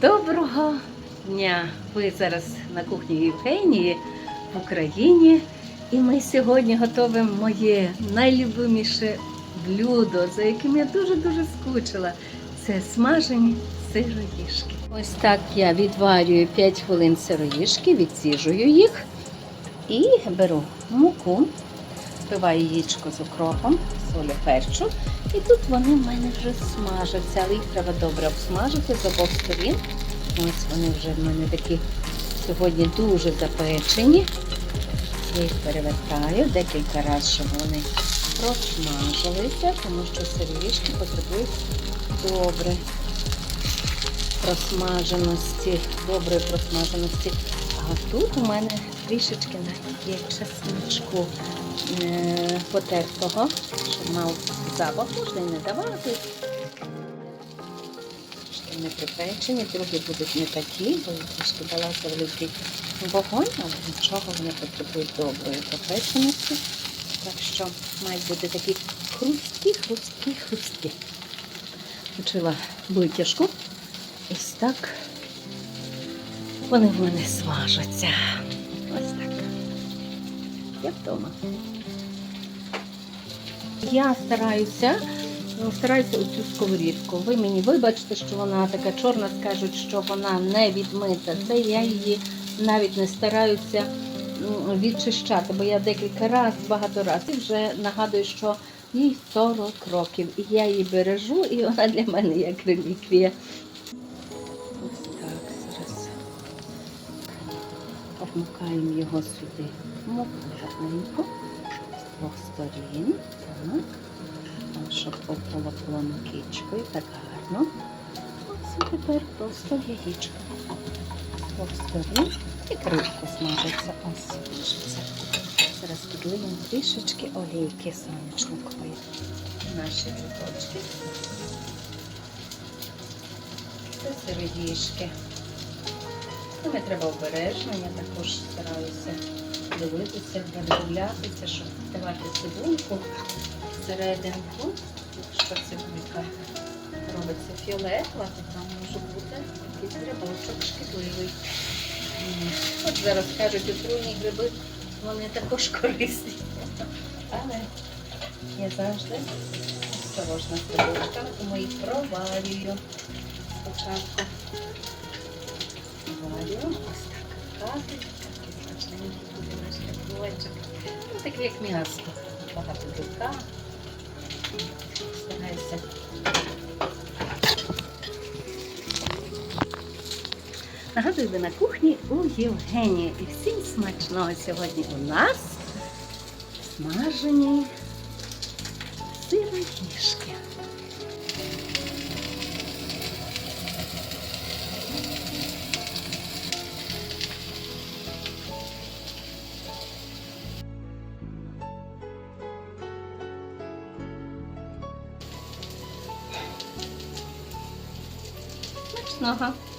Доброго дня! Ви зараз на кухні Євгенії в Україні. І ми сьогодні готуємо моє найлюбиміше блюдо, за яким я дуже-дуже скучила. Це смажені сироїшки. Ось так я відварюю 5 хвилин сироїшки, відсіжую їх і беру муку, вбиваю яєчко з укропом, солю перчу. І тут вони в мене вже смажаться, але їх треба добре обсмажити з обох сторін. Ось вони вже в мене такі сьогодні дуже запечені. Я їх перевертаю декілька разів, щоб вони просмажилися, тому що сиріжки потребують добре просмаженості, доброї просмаженості. А тут у мене трішечки навіть є чесничку е, потертого, щоб мав запах, можна і не давати. Трішки не припечені, другі будуть не такі, бо я трішки дала великий вогонь, але нічого вони потребують доброї пропеченості. Так що мають бути такі хрусткі, хрусткі, хрусткі. Включила витяжку. Ось так вони в мене смажаться. Вдома. Я стараюся, ну, стараюся оцю сковорідку. Ви мені вибачте, що вона така чорна, скажуть, що вона не відмита. Це я її навіть не стараюся відчищати, бо я декілька разів, багато разів вже нагадую, що їй 40 років. І я її бережу, і вона для мене як реліквія. Вмикаємо його сюди. Мокренько з двох сторін. Так. От, щоб обволокло макічкою, так гарно. Ось тепер просто яєчко. З двох сторін і кришку смажиться. Ось смажиться. Зараз підлиємо трішечки олійки сонячникової. Наші грибочки. Це сироїшки. З треба обережно, я також стараюся дивитися, передивлятися, щоб давати цибульку всерединку. Якщо цибулька робиться фіолетова, то там може бути якийсь грибочок шкідливий. От зараз кажуть, отруйні гриби, вони також корисні. Але я завжди осторожна з цибульками, тому їх проварюю спочатку. Грибочок. Ну, такий як м'ясо. Багато білка. Стараюся. Нагадую, ви на кухні у Євгенії. І всім смачного сьогодні у нас смажені сироїшки. Смачного!